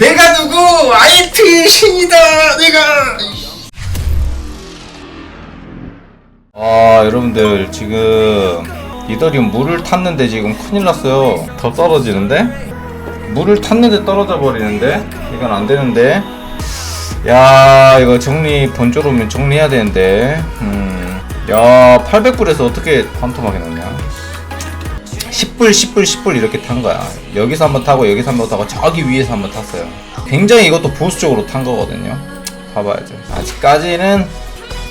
내가 누구? IT 신이다. 내가. 아 여러분들 지금 이더리움 물을 탔는데 지금 큰일 났어요. 더 떨어지는데? 물을 탔는데 떨어져 버리는데? 이건 안 되는데? 야 이거 정리 본조로 오면 정리해야 되는데. 음야 800불에서 어떻게 판tom하게 넣냐 10불 10불 10불 이렇게 탄 거야. 여기서 한번 타고 여기서 한번 타고 저기 위에서 한번 탔어요. 굉장히 이것도 보수적으로 탄 거거든요. 봐봐야죠. 아직까지는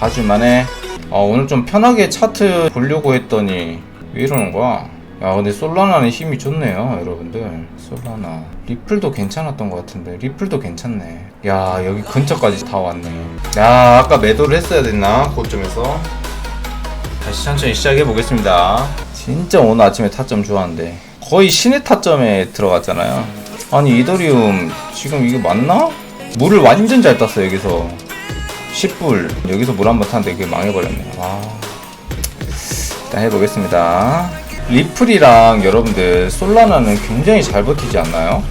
봐줄만해. 어, 오늘 좀 편하게 차트 보려고 했더니 왜 이러는 거야? 야 근데 솔라나는 힘이 좋네요 여러분들. 솔라나. 리플도 괜찮았던 것 같은데. 리플도 괜찮네. 야 여기 근처까지 다 왔네. 야 아까 매도를 했어야 됐나? 고점에서. 다시 천천히 시작해 보겠습니다 진짜 오늘 아침에 타점 좋았는데 거의 신의 타점에 들어갔잖아요. 아니 이더리움 지금 이게 맞나? 물을 완전 잘 땄어 여기서. 10불. 여기서 물 한 번 탔는데 이게 망해버렸네. 와 일단 해보겠습니다. 리플이랑 여러분들 솔라나는 굉장히 잘 버티지 않나요?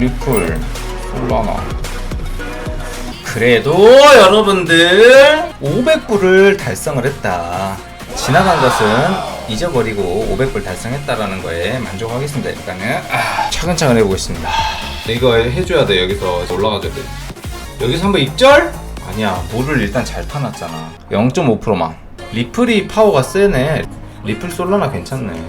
리플 솔라나. 그래도 여러분들 500불을 달성을 했다. 지나간 것은 잊어버리고 500불 달성했다라는 거에 만족하겠습니다. 일단은 아, 차근차근 해보겠습니다. 이거 해줘야 돼 여기서. 올라가줘야 돼. 여기서 한번 입절? 아니야 물을 일단 잘 타놨잖아. 0.5%만. 리플이 파워가 세네. 리플 솔라나 괜찮네.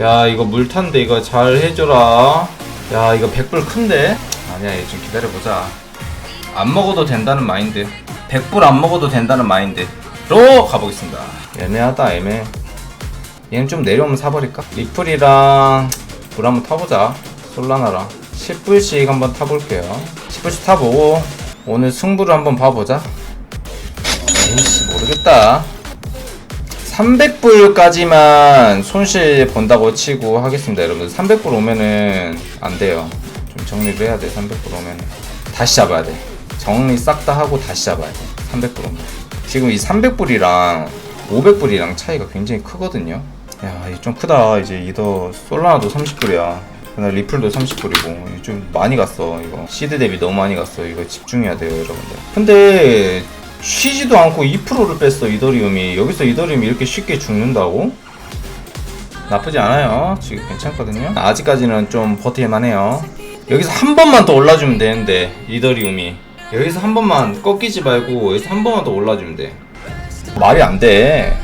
야 이거 물 탄데 이거 잘 해줘라. 야 이거 100불 큰데? 아니야 얘 좀 기다려보자. 안 먹어도 된다는 마인드. 100불 안 먹어도 된다는 마인드로 가보겠습니다. 애매하다 애매 얘는 좀 내려오면 사버릴까? 리플이랑 물 한번 타보자. 솔라나랑. 10불씩 한번 타볼게요. 10불씩 타보고 오늘 승부를 한번 봐보자. 에이씨 모르겠다. 300불까지만 손실 본다고 치고 하겠습니다 여러분. 300불 오면은 안 돼요. 좀 정리를 해야 돼 300불 오면은. 다시 잡아야 돼. 정리 싹 다 하고 다시 잡아야 돼 300불 오면. 지금 이 300불이랑 500불이랑 차이가 굉장히 크거든요 야, 이 좀 크다. 이제 이더 솔라나도 30불이야. 그날 리플도 30불이고 좀 많이 갔어. 이거 시드 대비 너무 많이 갔어. 이거 집중해야 돼요, 여러분들. 근데 쉬지도 않고 2%를 뺐어 이더리움이. 여기서 이더리움이 이렇게 쉽게 죽는다고? 나쁘지 않아요. 지금 괜찮거든요. 아직까지는 좀 버틸만 해요. 여기서 한 번만 더 올라주면 되는데 이더리움이 여기서 한 번만 꺾이지 말고 여기서 한 번만 더 올라주면 돼. 말이 안 돼.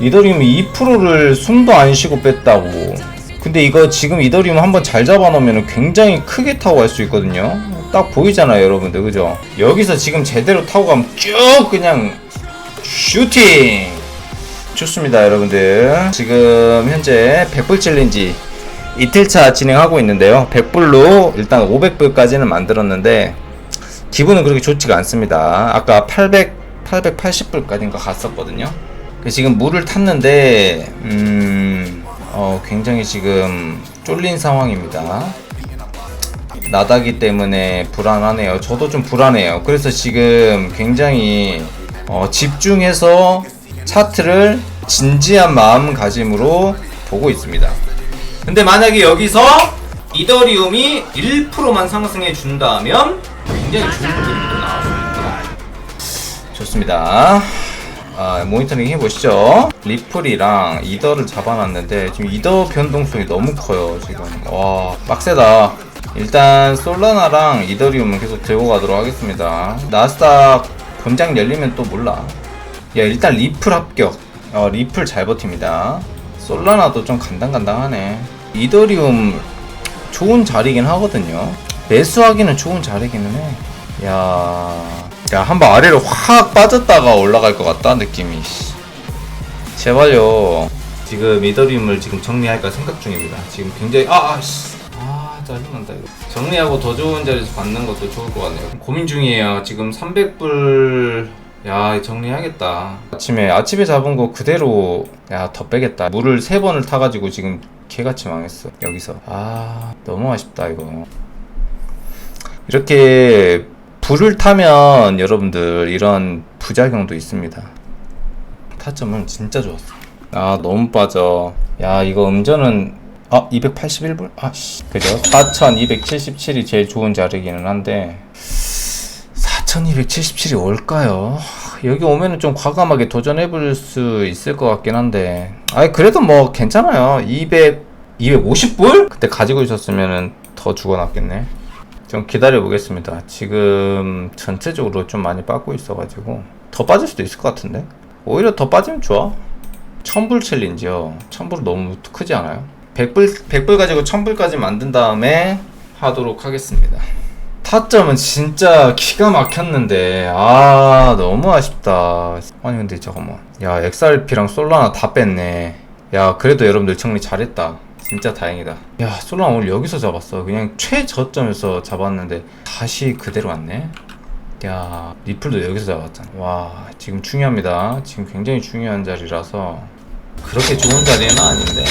이더리움이 2%를 숨도 안 쉬고 뺐다고. 근데 이거 지금 이더리움 한번 잘 잡아놓으면 굉장히 크게 타고 갈 수 있거든요. 딱 보이잖아요, 여러분들. 그죠? 여기서 지금 제대로 타고 가면 쭉 그냥 슈팅! 좋습니다, 여러분들. 지금 현재 100불 챌린지 이틀차 진행하고 있는데요. 100불로 일단 500불까지는 만들었는데 기분은 그렇게 좋지가 않습니다. 아까 800, 880불까지인가 갔었거든요. 그 지금 물을 탔는데 음, 어, 굉장히 지금 쫄린 상황입니다. 나다기 때문에 불안하네요. 저도 좀 불안해요. 그래서 지금 굉장히 어, 집중해서 차트를 진지한 마음가짐으로 보고 있습니다. 근데 만약에 여기서 이더리움이 1%만 상승해 준다면 굉장히 좋은 그림도 나왔습니다. 좋습니다. 아, 모니터링 해보시죠. 리플이랑 이더를 잡아놨는데 지금 이더 변동성이 너무 커요. 지금 와 빡세다. 일단 솔라나랑 이더리움은 계속 들고 가도록 하겠습니다. 나스닥 본장 열리면 또 몰라. 야 일단 리플 합격. 어, 리플 잘 버팁니다. 솔라나도 좀 간당간당하네. 이더리움 좋은 자리긴 하거든요. 매수하기는 좋은 자리기는 해. 야, 야, 한 번 아래로 확 빠졌다가 올라갈 것 같다, 느낌이. 씨. 제발요. 지금 이더리움을 지금 정리할까 생각 중입니다. 지금 굉장히, 아, 아, 씨. 아, 짜증난다, 이거. 정리하고 더 좋은 자리에서 받는 것도 좋을 것 같네요. 고민 중이에요. 지금 300불. 야, 정리해야겠다. 아침에, 아침에 잡은 거 그대로, 야, 더 빼겠다. 물을 세 번을 타가지고 지금 개같이 망했어. 여기서. 아, 너무 아쉽다, 이거. 이렇게 불을 타면 여러분들 이런 부작용도 있습니다. 타점은 진짜 좋았어. 아 너무 빠져. 야 이거 음전은 아 281불? 아씨 그죠 4277이 제일 좋은 자리기는 한데 4277이 올까요? 여기 오면은 좀 과감하게 도전해 볼 수 있을 것 같긴 한데 아니 그래도 뭐 괜찮아요 200 250불? 그때 가지고 있었으면은 더 죽어놨겠네 좀 기다려 보겠습니다. 지금 전체적으로 좀 많이 빠고 있어가지고 더 빠질 수도 있을 것 같은데? 오히려 더 빠지면 좋아. 천불 챌린지요. 천불 너무 크지 않아요? 100불, 100불 가지고 천불까지 만든 다음에 하도록 하겠습니다. 타점은 진짜 기가 막혔는데 아 너무 아쉽다. 아니 근데 잠깐만. 야 XRP랑 솔라나 다 뺐네. 야 그래도 여러분들 정리 잘했다 진짜 다행이다. 야 솔라나 오늘 여기서 잡았어. 그냥 최저점에서 잡았는데 다시 그대로 왔네. 야 리플도 여기서 잡았잖아. 와 지금 중요합니다. 지금 굉장히 중요한 자리라서 그렇게 좋은 자리는 아닌데.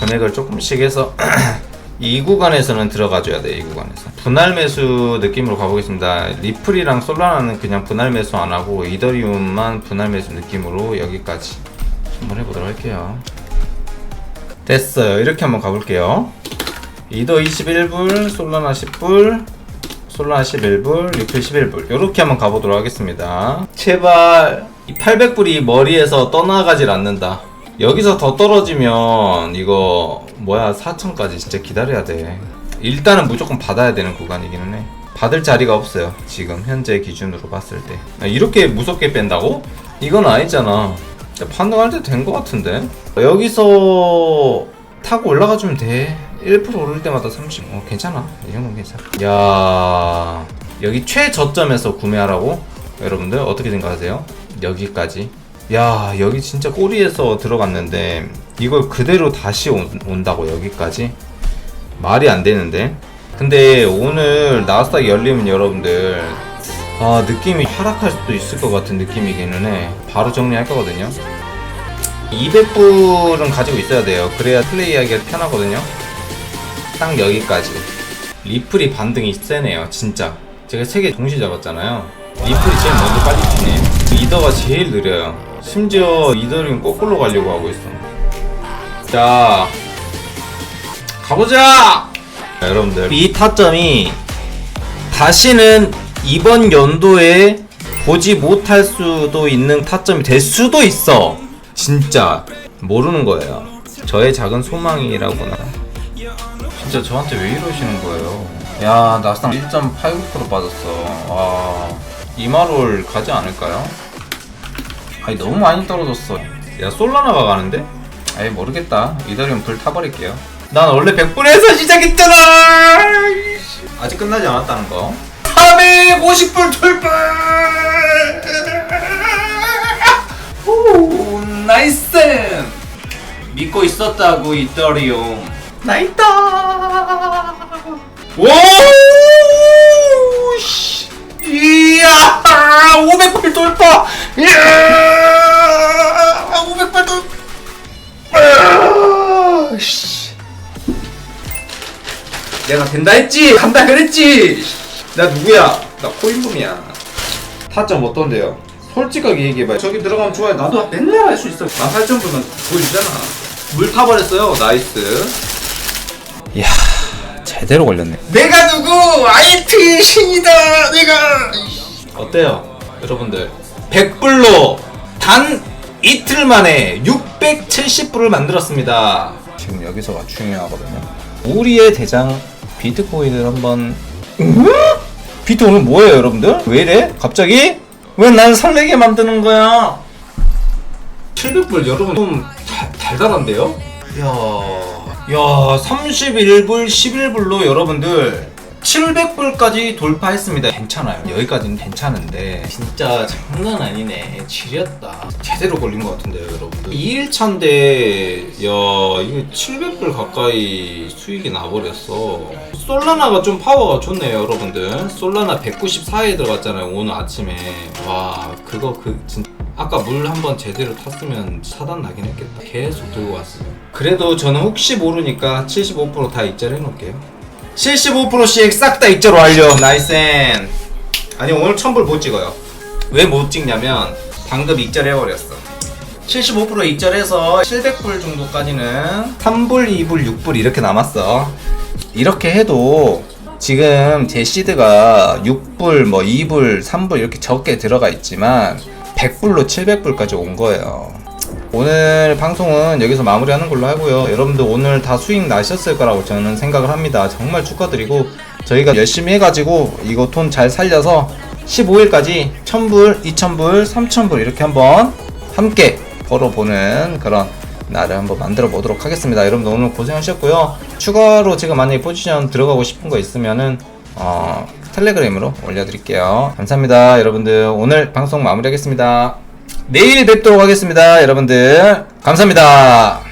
금액을 조금씩 해서 이 구간에서는 들어가줘야 돼, 이 구간에서. 분할 매수 느낌으로 가보겠습니다. 리플이랑 솔라나는 그냥 분할 매수 안 하고, 이더리움만 분할 매수 느낌으로 여기까지. 한번 해보도록 할게요. 됐어요. 이렇게 한번 가볼게요. 이더 21불, 솔라나 10불, 솔라나 11불, 리플 11불. 이렇게 한번 가보도록 하겠습니다. 제발, 이 800불이 머리에서 떠나가질 않는다. 여기서 더 떨어지면 이거 뭐야 4천까지 진짜 기다려야 돼 일단은 무조건 받아야 되는 구간이기는 해 받을 자리가 없어요 지금 현재 기준으로 봤을 때 아, 이렇게 무섭게 뺀다고? 이건 아니잖아 진짜 판단할 때 된 것 같은데. 여기서 타고 올라가주면 돼1% 오를 때마다 30 어, 괜찮아. 이 정도는 괜찮아. 야 여기 최저점에서 구매하라고? 여러분들 어떻게 생각하세요? 여기까지. 야 여기 진짜 꼬리에서 들어갔는데 이걸 그대로 다시 온, 온다고 여기까지? 말이 안 되는데. 근데 오늘 나스닥 열리면 여러분들 아 느낌이 하락할 수도 있을 것 같은 느낌이기는 해. 바로 정리할 거거든요. 200불은 가지고 있어야 돼요. 그래야 플레이하기가 편하거든요. 딱 여기까지. 리플이 반등이 세네요 진짜. 제가 세개 동시에 잡았잖아요. 리플이 제일 먼저 빨리 뛰네 리더가 제일 느려요. 심지어 이더링 거꾸로 가려고 하고 있어. 자 가보자! 자, 여러분들. 이 타점이 다시는 이번 연도에 보지 못할 수도 있는 타점이 될 수도 있어. 진짜 모르는 거예요. 저의 작은 소망이라고나. 진짜 저한테 왜 이러시는 거예요? 야 나스닥 1.89% 빠졌어. 와 이마롤 가지 않을까요? 아니 너무 많이 떨어졌어. 야 솔라나가 가는데? 아이 모르겠다. 이더리움 불 타버릴게요. 난 원래 100불에서 시작했잖아! 아직 끝나지 않았다는 거 450불 돌파 오 나이스! 믿고 있었다고 이더리움 나 있다 오 씨. 이야! 500불 돌파! 이야! 500불 돌파 아, 씨. 내가 된다 했지? 간다 그랬지 나 누구야? 나 코인붐이야. 타점 어떤데요? 솔직하게 얘기해봐 저기 들어가면 좋아요. 나도 맨날 할 수 있어. 18,000불만 보여주잖아. 물 타버렸어요. 나이스. 이야 제대로 걸렸네. 내가 누구? IT 신이다. 내가. 어때요? 여러분들. 100불로 단 이틀 만에 670불을 만들었습니다. 지금 여기서가 중요하거든요. 우리의 대장 비트코인을 한번 음? 비트 오늘 뭐예요 여러분들? 왜 이래? 갑자기? 왜난 설레게 만드는 거야? 700불 여러분 좀 달, 달달한데요? 이야 야 31불 11불로 여러분들 700불까지 돌파했습니다. 괜찮아요. 여기까지는 괜찮은데 진짜 장난 아니네. 지렸다. 제대로 걸린 것 같은데요 여러분들. 2일차인데 야 이거 700불 가까이 수익이 나버렸어. 솔라나가 좀 파워가 좋네요 여러분들. 솔라나 194에 들어갔잖아요 오늘 아침에. 와 그거 그 진짜 아까 물 한번 제대로 탔으면 차단 나긴 했겠다. 계속 들고 왔어요. 그래도 저는 혹시 모르니까 75%다 입자를 해놓을게요. 75%씩 싹다 입자로 완료. 나이센. 아니 오늘 천불 못 찍어요. 왜 못 찍냐면 방금 입자를 해버렸어. 75% 입절해서 700불 정도까지는 3불, 2불, 6불 이렇게 남았어. 이렇게 해도 지금 제 시드가 6불, 뭐 2불, 3불 이렇게 적게 들어가 있지만 100불로 700불까지 온 거예요. 오늘 방송은 여기서 마무리하는 걸로 하고요. 여러분들 오늘 다 수익 나셨을 거라고 저는 생각을 합니다. 정말 축하드리고 저희가 열심히 해가지고 이거 돈 잘 살려서 15일까지 1000불, 2000불, 3000불 이렇게 한번 함께 벌어보는 그런 날을 한번 만들어 보도록 하겠습니다. 여러분들 오늘 고생하셨고요. 추가로 제가 만약에 포지션 들어가고 싶은 거 있으면은 어, 텔레그램으로 올려드릴게요. 감사합니다. 여러분들 오늘 방송 마무리하겠습니다. 내일 뵙도록 하겠습니다. 여러분들 감사합니다.